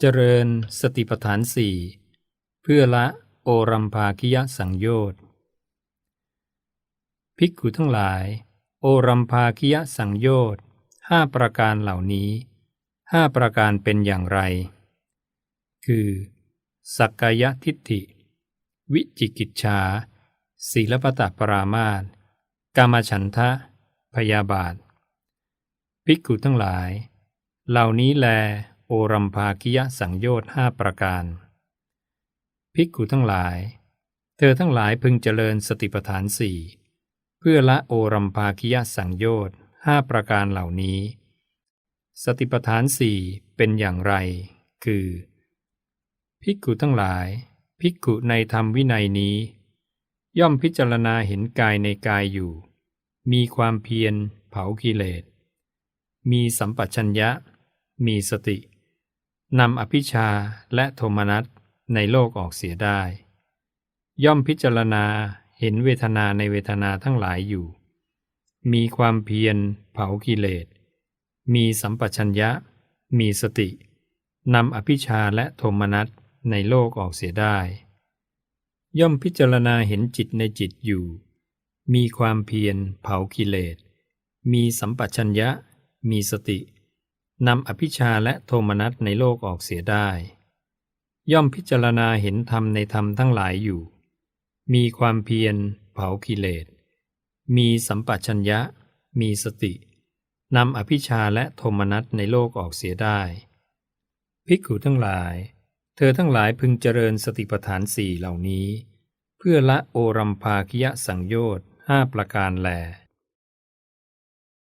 เจริญสติปัฏฐานสี่เพื่อละโอรัมภาคิยสังโยชน์ภิกขุทั้งหลาย โอรัมภาคิยสังโยชน์ห้าประการเหล่านี้ห้าประการเป็นอย่างไร คือ สักกายทิฏฐิ วิจิกิจชาศีลปตปรามาตกามฉันทะ พยาบาทภิกขุทั้งหลาย เหล่านี้แล โอรัมภาคิยสังโยชน์ห้าประการ ภิกขุทั้งหลาย เธอทั้งหลายพึงเจริญสติปัฏฐานสี่เพื่อละโอรัมภาคิยสังโยชน์ห้าประการเหล่านี้ สติปัฏฐานสี่เป็นอย่างไร คือ ภิกขุทั้งหลาย ภิกขุในธรรมวินัยนี้ ย่อมพิจารณาเห็นกายในกายอยู่ มีความเพียรเผากิเลสมีสัมปชัญญะ มีสติ นำอภิชาและโทมนัสในโลกออกเสียได้ ย่อมพิจารณาเห็นเวทนาในเวทนาทั้งหลายอยู่ มีความเพียรเผากิเลส มีสัมปชัญญะ มีสติ นำอภิชาและโทมนัสในโลกออกเสียได้ ย่อมพิจารณาเห็นจิตในจิตอยู่ มีความเพียรเผากิเลส มีสัมปชัญญะ มีสติ นำอภิชาและโทมนัสในโลกออกเสียได้ ย่อมพิจารณาเห็นธรรมในธรรมทั้งหลายอยู่ มีความเพียร เผากิเลส มีสัมปชัญญะ มีสติ นำอภิชาและโทมนัสในโลกออกเสียได้ ภิกขุทั้งหลาย เธอทั้งหลายพึงเจริญสติปัฏฐานสี่เหล่านี้ เพื่อละโอรัมภาคิยสังโยชน์ห้าประการแล